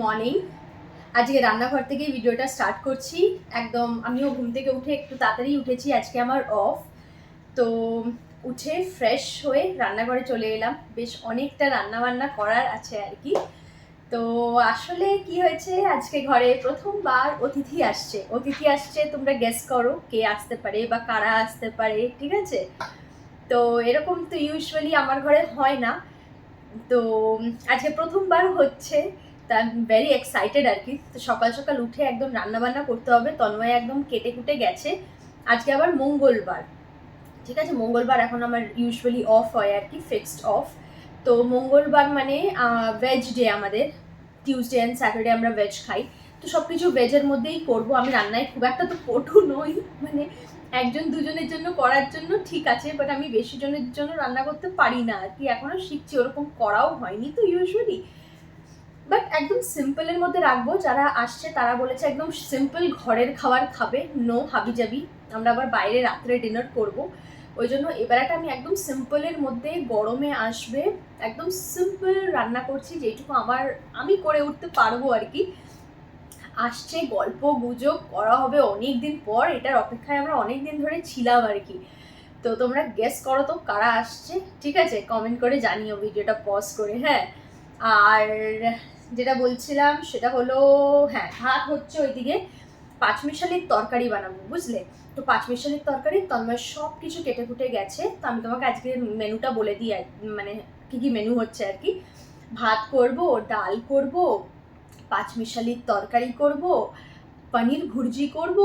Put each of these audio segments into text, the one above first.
Morning আজকে রান্নাঘর থেকে ভিডিওটা স্টার্ট করছি। একদম আমিও ঘুম থেকে উঠে একটু তাড়াতাড়ি উঠেছি, আজকে আমার অফ তো উঠে ফ্রেশ হয়ে রান্নাঘরে চলে এলাম। বেশ অনেকটা রান্না বান্না করার আছে আর কি। তো আসলে কি হয়েছে, আজকে ঘরে প্রথমবার অতিথি আসছে। অতিথি আসছে, তোমরা গেস করো কে আসতে পারে বা কারা আসতে পারে, ঠিক আছে? তো এরকম তো ইউজুয়ালি আমার ঘরে হয় না। তো আজকে প্রথমবার হচ্ছে। তা ভেরি এক্সাইটেড আর কি। তো সকাল সকাল উঠে একদম রান্না বান্না করতে হবে, তন্ময় একদম কেটে কুটে গেছে। আজকে আবার মঙ্গলবার। ঠিক আছে, মঙ্গলবার এখন আমার ইউজুয়ালি অফ হয় আর কি ফিক্সড অফ তো মঙ্গলবার মানে ভেজ ডে আমাদের। টিউসডে অ্যান্ড স্যাটারডে আমরা ভেজ খাই। তো সব কিছু ভেজের মধ্যেই করব। আমি রান্নায় খুব একটা তো পটু নই। মানে একজন দুজনের জন্য করার জন্য ঠিক আছে বাট আমি বেশি জনের জন্য রান্না করতে পারি না আর কি। এখনও শিখছি, ওরকম করাও হয়নি তো ইউজুয়ালি বাট একদম সিম্পলের মধ্যে রাখব, যারা আসছে তারা বলেছে একদম সিম্পল ঘরের খাবার খাবে নো হাবি হাবিজাবি। আমরা আবার বাইরে রাত্রে ডিনার করব। ওই জন্য এবারটা আমি একদম সিম্পলের মধ্যে গরমে আসবে, একদম সিম্পল রান্না করছি যেটুকু আমার, আমি করে উঠতে পারব আর কি। আসছে গল্প গুজব করা হবে অনেক দিন পর, এটার অপেক্ষায় আমরা অনেক দিন ধরে ছিলাম আর কি। তো তোমরা গেস করো তো কারা আসছে, ঠিক আছে? কমেন্ট করে জানিও ভিডিওটা পজ করে হ্যাঁ? আর যেটা বলছিলাম সেটা হলো হ্যাঁ ভাত হচ্ছে ওইদিকে পাঁচমিশালির তরকারি বানাবো, বুঝলে? তো পাঁচমিশালির তরকারি, তন্ময় সব কিছু কেটে কুটে গেছে। তো আমি তোমাকে আজকে মেনুটা বলে দিই মানে কী কী মেনু হচ্ছে আর কি। ভাত করব, ডাল করব, পাঁচমিশালির তরকারি করব, পনির ভুর্জি করব,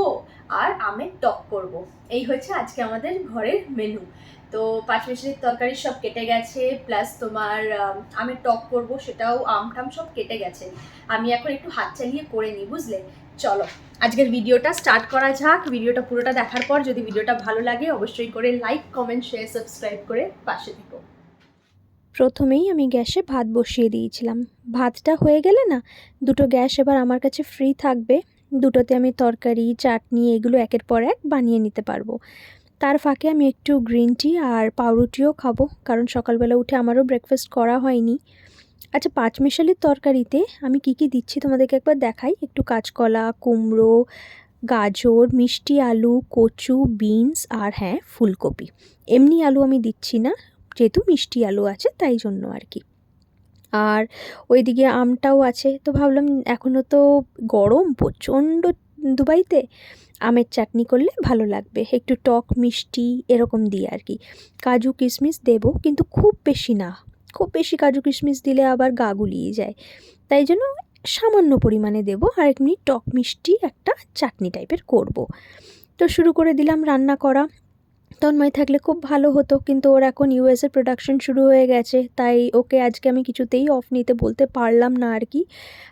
আর আমের টক করব। এই হচ্ছে আজকে আমাদের ঘরের মেনু। তো পাঁচ পাঁচমিশালির তরকারি সব কেটে গেছে প্লাস তোমার আম, টক করব সেটাও আম টাম সব কেটে গেছে। আমি এখন একটু হাত চালিয়ে করে নিই বুঝলে? চলো আজকের ভিডিওটা স্টার্ট করা যাক। ভিডিওটা পুরোটা দেখার পর যদি ভিডিওটা ভালো লাগে অবশ্যই করে লাইক কমেন্ট শেয়ার সাবস্ক্রাইব করে পাশে থেকো। প্রথমেই আমি গ্যাসে ভাত বসিয়ে দিয়েছিলাম। ভাতটা হয়ে গেলে না দুটো গ্যাস এবার আমার কাছে ফ্রি থাকবে। দুটোতে আমি তরকারি চাটনি এগুলো একের পর এক বানিয়ে নিতে পারব। তার ফাঁকে আমি একটু গ্রিন টি আর পাউরুটিও খাব, কারণ সকালবেলা উঠে আমারও ব্রেকফাস্ট করা হয়নি। আচ্ছা পাঁচমিশালির তরকারিতে আমি কি কি দিচ্ছি তোমাদেরকে একবার দেখাই? একটু কাঁচকলা, কুমড়ো, গাজর, মিষ্টি আলু, কচু বিনস আর হ্যাঁ ফুলকপি। এমনি আলু আমি দিচ্ছি না, যেহেতু মিষ্টি আলু আছে তাই জন্য আর কি। আর ওইদিকে আমটাও আছে, তো ভাবলাম এখনও তো গরম, প্রচণ্ড দুবাইতে। আমের চাটনি করলে ভালো লাগবে। একটু টক, মিষ্টি এরকম দিয়ে আর কি কাজু, কিশমিশ দেবো, কিন্তু খুব বেশি না। খুব বেশি কাজু, কিশমিশ দিলে আবার গা গুলিয়ে যায়। তাই জন্য সামান্য পরিমাণে দেবো আর এমনি টক, মিষ্টি একটা চাটনি টাইপের করব। তো শুরু করে দিলাম রান্না করা। তন্ময় থাকলে খুব ভালো হতো, কিন্তু ওর এখন ইউএসএ প্রোডাকশন শুরু হয়ে গেছে, তাই ওকে আজকে আমি কিছুতেই অফ নিতে বলতে পারলাম না আর কি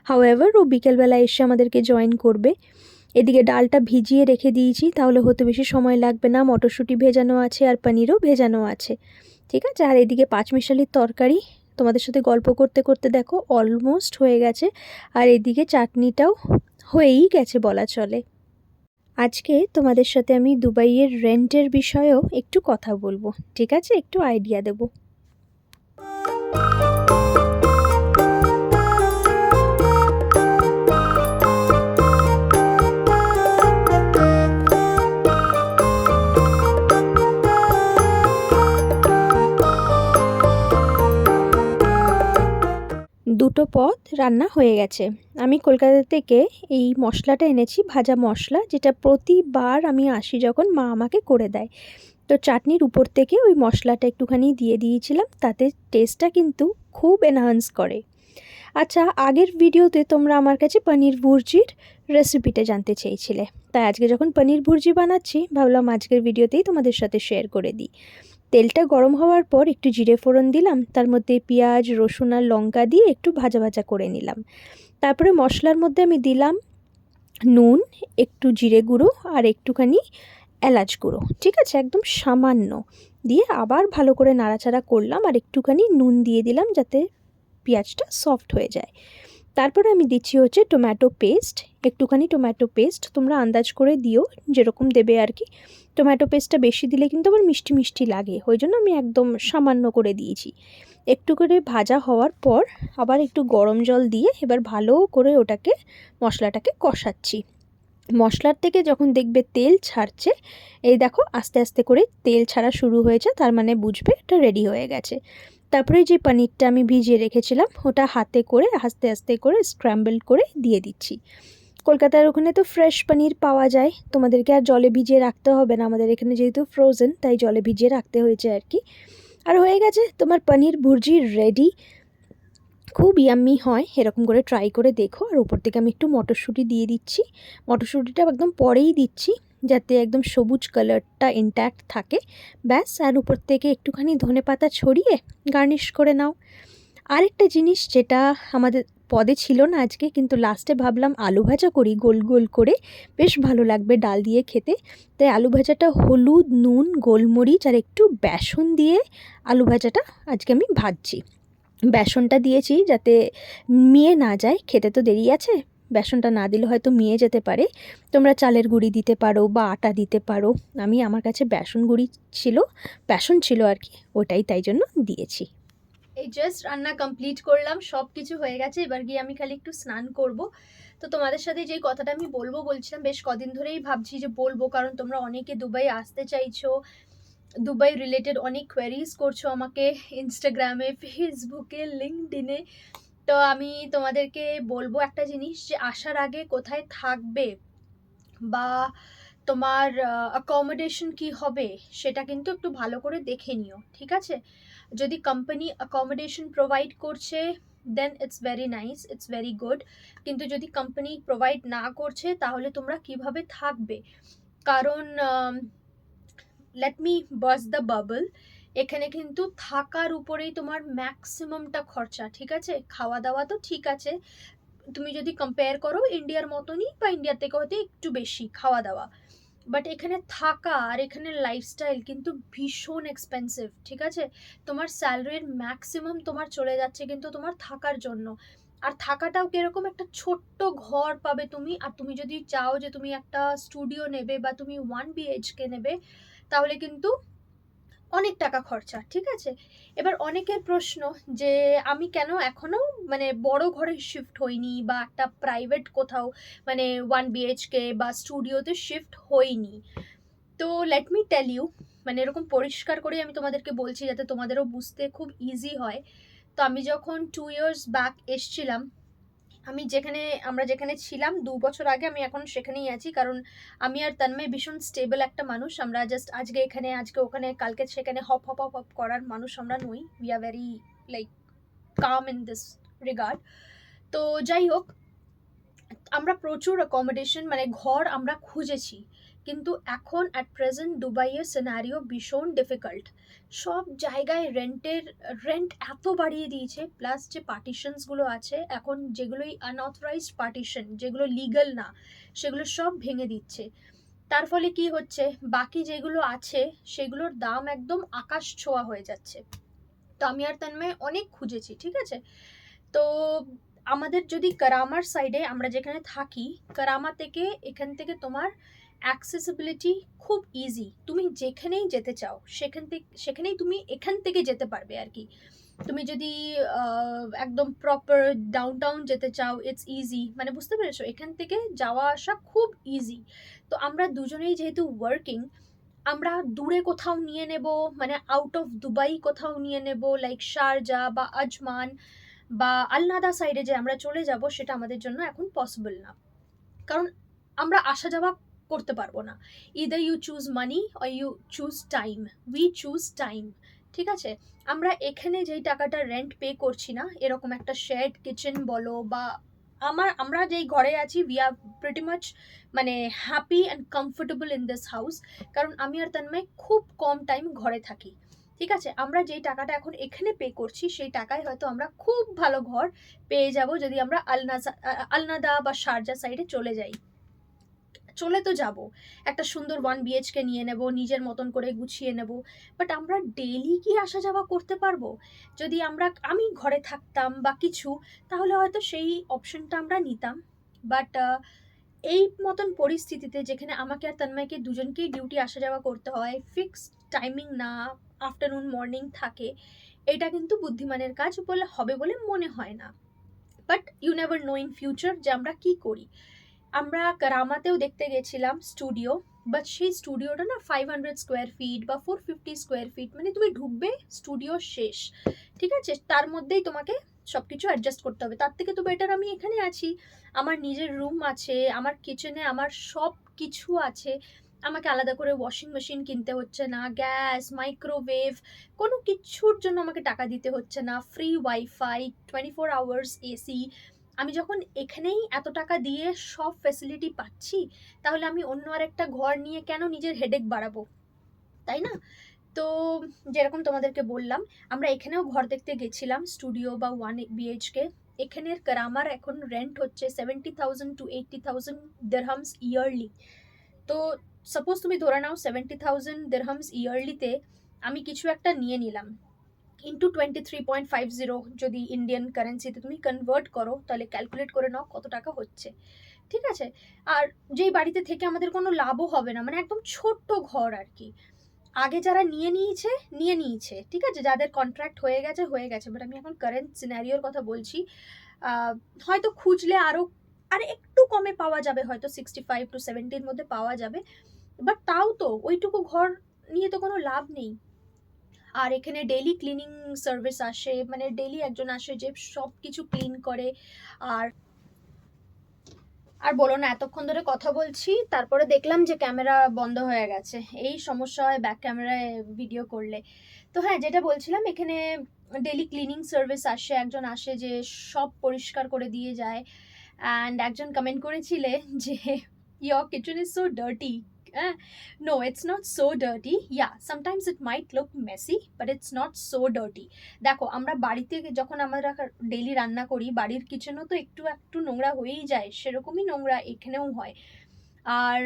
হাওয়েভার ও বিকেলবেলা এসে আমাদেরকে জয়েন করবে। এদিকে ডালটা ভিজিয়ে রেখে দিয়েছি, তাহলে হতে বেশি সময় লাগবে না। মটরশুঁটি ভেজানো আছে আর পনিরও ভেজানো আছে। ঠিক আছে? আর এদিকে পাঁচমিশালির তরকারি তোমাদের সাথে গল্প করতে করতে দেখো অলমোস্ট হয়ে গেছে। আর এদিকে চাটনিটাও হয়েই গেছে বলা চলে। আজকে তোমাদের সাথে আমি দুবাইয়ের রেন্টের বিষয়েও একটু কথা বলব। ঠিক আছে? একটু আইডিয়া দেব। পদ রান্না হয়ে গেছে। আমি কলকাতা থেকে এই মশলাটা এনেছি, ভাজা মশলা, যেটা প্রতিবার আমি আসি যখন মা আমাকে করে দেয়। তো চাটনির উপর থেকে ওই মশলাটা একটুখানি দিয়ে দিয়েছিলাম, তাতে টেস্টটা কিন্তু খুব এনহান্স করে। আচ্ছা আগের ভিডিওতে তোমরা আমার কাছে পনির ভুর্জির রেসিপিটা জানতে চেয়েছিলে। তাই আজকে যখন পনির ভুর্জি বানাচ্ছি, ভাবলাম আজকের ভিডিওতেই তোমাদের সাথে শেয়ার করে দিই। তেলটা গরম হওয়ার পর একটু জিরে ফোড়ন দিলাম, তার মধ্যে পেঁয়াজ, রসুন আর লঙ্কা দিয়ে একটু ভাজা ভাজা করে নিলাম। তারপরে মশলার মধ্যে আমি দিলাম নুন, একটু জিরে গুঁড়ো আর একটুখানি এলাচ গুঁড়ো, ঠিক আছে? একদম সামান্য। দিয়ে আবার ভালো করে নাড়াচাড়া করলাম আর একটুখানি নুন দিয়ে দিলাম যাতে পেঁয়াজটা সফট হয়ে যায়। তারপরে আমি দিচ্ছি হচ্ছে টমেটো পেস্ট একটুখানি টমেটো পেস্ট তোমরা আন্দাজ করে দিও, যেরকম দেবে আর কি। টমেটো পেস্টটা বেশি দিলে কিন্তু আবার মিষ্টি মিষ্টি লাগে, ওই জন্য আমি একদম সামান্য করে দিয়েছি। একটু করে ভাজা হওয়ার পর আবার একটু গরম জল দিয়ে এবার ভালো করে ওটাকে, মশলাটাকে কষাচ্ছি। মশলার থেকে যখন দেখবে তেল ছাড়ছে, এই দেখো আস্তে আস্তে করে তেল ছাড়া শুরু হয়েছে, তার মানে বুঝবে এটা রেডি হয়ে গেছে। তারপরে যে পনিরটা আমি ভিজিয়ে রেখেছিলাম, ওটা হাতে করে, আস্তে আস্তে করে স্ক্র্যাম্বল করে দিয়ে দিচ্ছি। কলকাতার ওখানে তো ফ্রেশ পনির পাওয়া যায়। তোমাদেরকে আর জলে ভিজিয়ে রাখতে হবে না। আমাদের এখানে যেহেতু ফ্রোজেন তাই জলে ভিজিয়ে রাখতে হয়েছে আর কি। আর হয়ে গেছে, তোমার পনির ভুর্জি রেডি খুব ইয়াম্মি হয়, এরকম করে ট্রাই করে দেখো। আর উপর থেকে আমি একটু মটরশুঁটি দিয়ে দিচ্ছি। মটরশুঁটিটা একদম পরেই দিচ্ছি, যাতে একদম সবুজ কালারটা ইনট্যাক্ট থাকে। ব্যাস, আর উপর থেকে একটুখানি ধনে পাতা ছড়িয়ে গার্নিশ করে নাও। আরেকটা জিনিস যেটা আমাদের পদে ছিল না আজকে, কিন্তু লাস্টে ভাবলাম আলু ভাজা করি, গোল গোল করে। বেশ ভালো লাগবে ডাল দিয়ে খেতে। তাই আলু ভাজাটা হলুদ, নুন, গোলমরিচ আর একটু বেসন দিয়ে আলু ভাজাটা আজকে আমি ভাজছি। বেসনটা দিয়েছি যাতে মিয়ে না যায়, খেতে তো দেরি আছে। বেসনটা না দিলে হয়তো মিয়ে যেতে পারে। তোমরা চালের গুঁড়ি দিতে পারো বা আটা দিতে পারো। আমি আমার কাছে বেসন গুঁড়ি ছিল, বেসন ছিল আর কি, ওটাই তাই জন্য দিয়েছি। এই জাস্ট রান্না কমপ্লিট করলাম সব কিছু হয়ে গেছে, এবার গিয়ে আমি খালি একটু স্নান করব। তো তোমাদের সাথে যেই কথাটা আমি বলব বলছিলাম, বেশ কদিন ধরেই ভাবছি যে বলব, কারণ তোমরা অনেকে দুবাই আসতে চাইছো দুবাই রিলেটেড অনেক কোয়ারিজ করছ আমাকে ইনস্টাগ্রামে ফেসবুকে লিঙ্কডিনে তো আমি তোমাদেরকে বলব একটা জিনিস যে আসার আগে কোথায় থাকবে বা তোমার অ্যাকোমোডেশন কি হবে সেটা কিন্তু একটু ভালো করে দেখে নিও, ঠিক আছে? যদি কোম্পানি অ্যাকোমোডেশন প্রোভাইড করছে then it's very nice it's very good কিন্তু যদি কোম্পানি প্রোভাইড না করছে, তাহলে তোমরা কীভাবে থাকবে? কারণ let me burst the bubble এখানে কিন্তু থাকার উপরেই তোমার ম্যাক্সিমামটা খরচা, ঠিক আছে? খাওয়া দাওয়া তো ঠিক আছে। তুমি যদি কম্পেয়ার করো ইন্ডিয়ার মতনই বা ইন্ডিয়ার থেকে হয়তো একটু বেশি খাওয়া দাওয়া। বাট এখানে থাকা আর এখানে লাইফস্টাইল কিন্তু ভীষণ এক্সপেন্সিভ ঠিক আছে? তোমার স্যালারির ম্যাক্সিমাম তোমার চলে যাচ্ছে কিন্তু তোমার থাকার জন্য। আর থাকাটাও কীরকম একটা ছোট্ট ঘর পাবে তুমি। আর তুমি যদি চাও যে তুমি একটা স্টুডিও নেবে বা তুমি ওয়ান বিএইচকে নেবে তাহলে কিন্তু অনেক টাকা খরচা, ঠিক আছে? এবার অনেকের প্রশ্ন যে, আমি কেন এখনও মানে বড় ঘরে শিফট হইনি বা একটা প্রাইভেট কোথাও মানে ওয়ান বিএইচকে বা স্টুডিওতে শিফট হইনি? তো লেট মি টেল ইউ মানে এরকম পরিষ্কার করে আমি তোমাদেরকে বলছি যাতে তোমাদেরও বুঝতে খুব ইজি হয়। তো আমি যখন টু ইয়ার্স ব্যাক এসছিলাম আমি যেখানে, আমরা যেখানে ছিলাম দু বছর আগে আমি এখন সেখানেই আছি। কারণ আমি আর তন্ময় ভীষণ স্টেবল একটা মানুষ। আমরা জাস্ট আজকে এখানে, আজকে ওখানে, কালকে সেখানে হপ হপ হপ হপ করার মানুষ আমরা নই। We are very like come in this regard তো যাই হোক, আমরা প্রচুর অ্যাকোমোডেশন মানে ঘর আমরা খুঁজেছি। কিন্তু এখন অ্যাট প্রেজেন্ট দুবাইয়ের সিনারিও ভীষণ ডিফিকাল্ট সব জায়গায় রেন্টের রেন্ট এত বাড়িয়ে দিয়েছে প্লাস যে পার্টিশনসগুলো আছে, এখন যেগুলোই আনঅথরাইজড পার্টিশন যেগুলো লিগাল না, সেগুলো সব ভেঙে দিচ্ছে। তার ফলে কি হচ্ছে? বাকি যেগুলো আছে, সেগুলোর দাম একদম আকাশ ছোঁয়া হয়ে যাচ্ছে। তো আমি আর তন্ময় অনেক খুঁজেছি, ঠিক আছে? তো আমাদের যদি কারামার সাইডে আমরা যেখানে থাকি কারামা থেকে এখান থেকে তোমার অ্যাক্সেসিবিলিটি খুব ইজি তুমি যেখানেই যেতে চাও, সেখান থেকে সেখানেই তুমি এখান থেকে যেতে পারবে আর কি। তুমি যদি একদম প্রপার ডাউন টাউন যেতে চাও ইটস ইজি মানে বুঝতে পেরেছ? এখান থেকে যাওয়া আসা খুব ইজি তো আমরা দুজনেই যেহেতু ওয়ার্কিং আমরা দূরে কোথাও নিয়ে নেব মানে আউট অফ দুবাই কোথাও নিয়ে নেব লাইক শারজা বা আজমান বা আলনাদা সাইডে যে আমরা চলে যাব, সেটা আমাদের জন্য এখন পসিবল না। কারণ আমরা আসা যাওয়া করতে পারব না। Either you choose money or you choose time we choose time ঠিক আছে? আমরা এখানে যেই টাকাটা রেন্ট পে করছি না, এরকম একটা শেড কিচেন বলো বা আমার, আমরা যেই ঘরে আছি উই আর প্রিটি মাচ মানে happy and comfortable in this house কারণ আমি আর তন্ময় খুব কম টাইম ঘরে থাকি। ঠিক আছে? আমরা যেই টাকাটা এখন এখানে পে করছি, সেই টাকায় হয়তো আমরা খুব ভালো ঘর পেয়ে যাব যদি আমরা আলনাজা আলনাদা বা শারজা সাইডে চলে যাই। চলে তো যাব। একটা সুন্দর ওয়ান বিএইচকে নিয়ে নেব, নিজের মতন করে গুছিয়ে নেব। বাট আমরা ডেইলি কি আসা যাওয়া করতে পারব? যদি আমরা, আমি ঘরে থাকতাম বা কিছু, তাহলে হয়তো সেই অপশনটা আমরা নিতাম। বাট এই মতন পরিস্থিতিতে যেখানে আমাকে আর তন্ময়কে দুজনকেই ডিউটি আসা যাওয়া করতে হয় ফিক্সড টাইমিং না আফটারনুন মর্নিং থাকে, এটা কিন্তু বুদ্ধিমানের কাজ বলে, হবে বলে মনে হয় না। But you never know in future যে আমরা কী করি। আমরা কারামাতেও দেখতে গেছিলাম স্টুডিও বাট সেই স্টুডিওটা না ফাইভ হান্ড্রেড স্কোয়ার ফিট বা ফোর ফিফটি স্কোয়ার ফিট মানে তুমি ঢুকবে স্টুডিও শেষ, ঠিক আছে? তার মধ্যেই তোমাকে সব কিছু অ্যাডজাস্ট করতে হবে। তার থেকে তো বেটার আমি এখানে আছি। আমার নিজের রুম আছে, আমার কিচেনে আমার সব কিছু আছে। আমাকে আলাদা করে ওয়াশিং মেশিন কিনতে হচ্ছে না গ্যাস মাইক্রোওয়েভ কোনো কিছুর জন্য আমাকে টাকা দিতে হচ্ছে না। Free wifi twenty four hours AC আমি যখন এখানেই এত টাকা দিয়ে সব ফেসিলিটি পাচ্ছি, তাহলে আমি অন্য আরেকটা ঘর নিয়ে কেন নিজের হেডেক বাড়াবো? তাই না? তো যেরকম তোমাদেরকে বললাম, আমরা এখানেও ঘর দেখতে গেছিলাম স্টুডিও বা ওয়ান বিএইচকে এখানের কারামার এখন রেন্ট হচ্ছে seventy thousand to eighty thousand dirhams yearly তো সাপোজ তুমি ধরে নাও সেভেন্টি থাউজেন্ড দেড়হামস ইয়ারলিতে আমি কিছু একটা নিয়ে নিলাম। Into twenty three point five zero যদি ইন্ডিয়ান কারেন্সিতে তুমি কনভার্ট করো, তাহলে ক্যালকুলেট করে নাও কত টাকা হচ্ছে। ঠিক আছে? আর যেই বাড়িতে থেকে আমাদের কোনো লাভও হবে না মানে একদম ছোট্ট ঘর আর কি। আগে যারা নিয়ে নিয়েছে নিয়ে নিয়েছে। ঠিক আছে? যাদের কন্ট্রাক্ট হয়ে গেছে হয়ে গেছে। বাট আমি এখন কারেন্ট সিনারিওর কথা বলছি। হয়তো খুঁজলে আরও আর একটু কমে পাওয়া যাবে, হয়তো সিক্সটি ফাইভ টু সেভেন্টির মধ্যে পাওয়া যাবে। বাট তাও তো, ওইটুকু ঘর নিয়ে তো কোনো লাভ নেই। আর এখানে ডেইলি ক্লিনিং সার্ভিস আসে মানে ডেইলি একজন আসে যে সব কিছু ক্লিন করে। আর আর বলো না, এতক্ষণ ধরে কথা বলছি, তারপরে দেখলাম যে ক্যামেরা বন্ধ হয়ে গেছে। এই সমস্যা হয় ব্যাক ক্যামেরায় ভিডিও করলে। তো হ্যাঁ যেটা বলছিলাম, এখানে ডেলি ক্লিনিং সার্ভিস আসে, একজন আসে যে সব পরিষ্কার করে দিয়ে যায়। অ্যান্ড একজন কমেন্ট করেছিলে যে your kitchen is so dirty হ্যাঁ no it's not so dirty yeah sometimes it might look messy but it's not so dirty দেখো, আমরা বাড়িতে যখন আমরা ডেলি রান্না করি, বাড়ির কিচেনও তো একটু একটু নোংরা হয়েই যায়, সেরকমই নোংরা এখানেও হয়। আর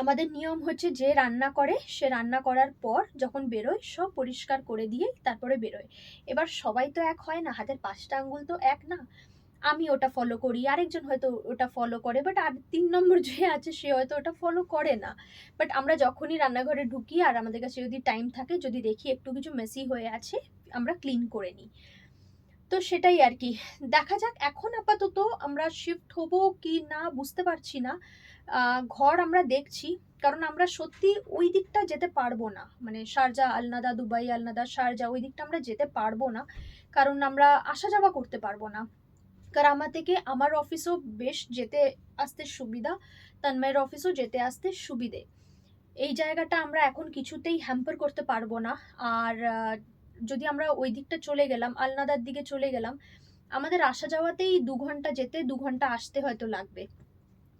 আমাদের নিয়ম হচ্ছে যে রান্না করে, সে রান্না করার পর যখন বেরোয়, সব পরিষ্কার করে দিয়ে তারপরে বেরোয়। এবার সবাই তো এক হয় না, হাতের পাঁচটা আঙ্গুল তো এক না। আমি ওটা ফলো করি, আরেকজন হয়তো ওটা ফলো করে বাট আর তিন নম্বর যে আছে, সে হয়তো ওটা ফলো করে না। বাট আমরা যখনই রান্নাঘরে ঢুকি, আর আমাদের কাছে যদি টাইম থাকে, যদি দেখি একটু কিছু মেসি হয়ে আছে, আমরা ক্লিন করে নিই। তো সেটাই আর কি। দেখা যাক এখন আপাতত আমরা শিফট হব কি না, বুঝতে পারছি না। ঘর আমরা দেখছি, কারণ আমরা সত্যি ওই দিকটা যেতে পারব না। মানে Sharjah Al Nahda, Dubai, Al Nahda Sharjah ওই দিকটা আমরা যেতে পারব না। কারণ আমরা আসা যাওয়া করতে পারব না। কারণ আমার থেকে আমার অফিসও বেশ যেতে আসতে সুবিধা, তন্ময়ের অফিসও যেতে আসতে সুবিধে। এই জায়গাটা আমরা এখন কিছুতেই হ্যাম্পার করতে পারব না। আর যদি আমরা ওই দিকটা চলে গেলাম, আলনাদার দিকে চলে গেলাম, আমাদের আসা যাওয়াতেই দু ঘণ্টা যেতে, দু ঘণ্টা আসতে হয়তো লাগবে।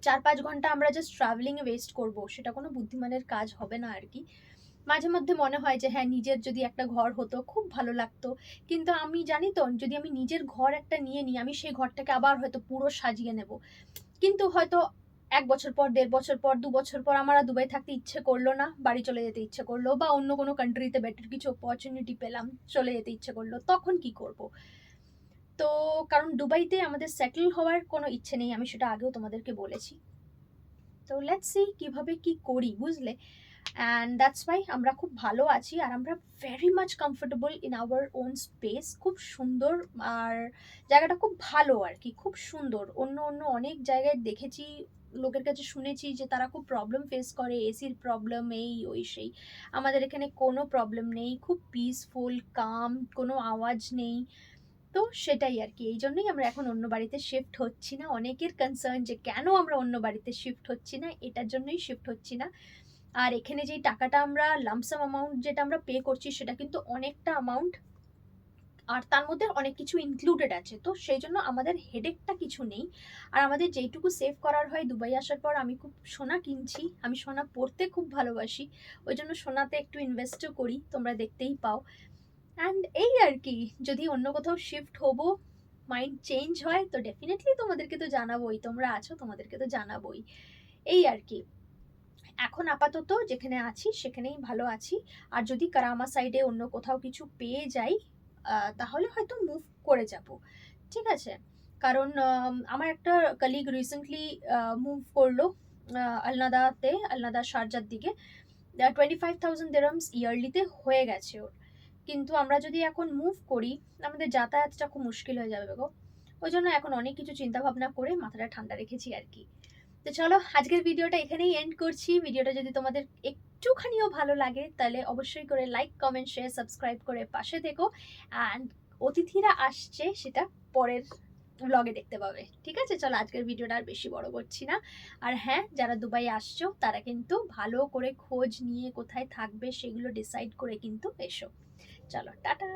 চার পাঁচ ঘণ্টা আমরা জাস্ট ট্রাভেলিংয়ে ওয়েস্ট করব, সেটা কোনো বুদ্ধিমানের কাজ হবে না আর কি। মাঝে মধ্যে মনে হয় যে হ্যাঁ নিজের যদি একটা ঘর হতো, খুব ভালো লাগতো। কিন্তু আমি, জানি তো, যদি আমি নিজের ঘর একটা নিয়ে নিই, আমি সেই ঘরটাকে আবার হয়তো পুরো সাজিয়ে নেব। কিন্তু হয়তো এক বছর পর, দেড় বছর পর, দু বছর পর আমার দুবাই থাকতে ইচ্ছে করল না, বাড়ি চলে যেতে ইচ্ছে করল, বা অন্য কোনো কান্ট্রিতে বেটার কিছু অপরচুনিটি পেলাম, চলে যেতে ইচ্ছে করল, তখন কি করব? তো, কারণ দুবাইতে আমাদের সেটেল হওয়ার কোনো ইচ্ছে নেই, আমি সেটা আগেও তোমাদেরকে বলেছি। তো লেটস সি কীভাবে কি করি, বুঝলে? অ্যান্ড দ্যাটস ওয়াই আমরা খুব ভালো আছি আর আমরা very much comfortable in our own space খুব সুন্দর আর জায়গাটা খুব ভালো আর কি, খুব সুন্দর। অন্য অন্য অনেক জায়গায় দেখেছি, লোকের কাছে শুনেছি যে তারা খুব প্রবলেম ফেস করে এসির প্রবলেম এই, ওই, সেই। আমাদের এখানে কোনো প্রবলেম নেই, খুব পিসফুল কাম কোনো আওয়াজ নেই। তো সেটাই আর কি, এই জন্যই আমরা এখন অন্য বাড়িতে শিফট হচ্ছি না। অনেকের কনসার্ন যে কেন আমরা অন্য বাড়িতে শিফট হচ্ছি না, এটার জন্যই শিফট হচ্ছি না। আর এখানে যেই টাকাটা আমরা লামসাম অ্যামাউন্ট যেটা আমরা পে করছি, সেটা কিন্তু অনেকটা অ্যামাউন্ট আর তার মধ্যে অনেক কিছু ইনক্লুডেড আছে। তো সেই জন্য আমাদের হেডেকটা কিছু নেই। আর আমাদের যেইটুকু সেভ করার হয় দুবাই আসার পর আমি খুব সোনা কিনছি, আমি সোনা পড়তে খুব ভালোবাসি, ওই জন্য সোনাতে একটু ইনভেস্টও করি, তোমরা দেখতেই পাও। অ্যান্ড এই আর কি, যদি অন্য কোথাও শিফট হব মাইন্ড চেঞ্জ হয়, তো ডেফিনেটলি তোমাদেরকে তো জানাবোই, তোমরা আছো, তোমাদেরকে তো জানাবোই। এই আর কি। এখন আপাতত যেখানে আছি, সেখানেই ভালো আছি। আর যদি কারামা সাইডে অন্য কোথাও কিছু পেয়ে যাই তাহলে হয়তো মুভ করে যাব। ঠিক আছে? কারণ আমার একটা কলিগ রিসেন্টলি মুভ করল আলনাদাতে, আলনাদা শারজার দিকে। টোয়েন্টি ফাইভ থাউজেন্ড দেরামস ইয়ারলিতে হয়ে গেছে ওর। কিন্তু আমরা যদি এখন মুভ করি, আমাদের যাতায়াতটা খুব মুশকিল হয়ে যাবে গো। ওই জন্য এখন অনেক কিছু চিন্তা ভাবনা করে মাথাটা ঠান্ডা রেখেছি আর কি। তো চলো, আজকের ভিডিওটা এখানেই এন্ড করছি। ভিডিওটা যদি তোমাদের একটুখানিও ভালো লাগে, তাহলে অবশ্যই করে লাইক কমেন্ট শেয়ার সাবস্ক্রাইব করে পাশে থেকো। অ্যান্ড অতিথিরা আসছে, সেটা পরের ব্লগে দেখতে পাবে। ঠিক আছে? চলো, আজকের ভিডিওটা আর বেশি বড় করছি না। আর হ্যাঁ যারা দুবাই আসছো, তারা কিন্তু ভালো করে খোঁজ নিয়ে কোথায় থাকবে, সেগুলো ডিসাইড করে কিন্তু এসো। চলো, টাটা!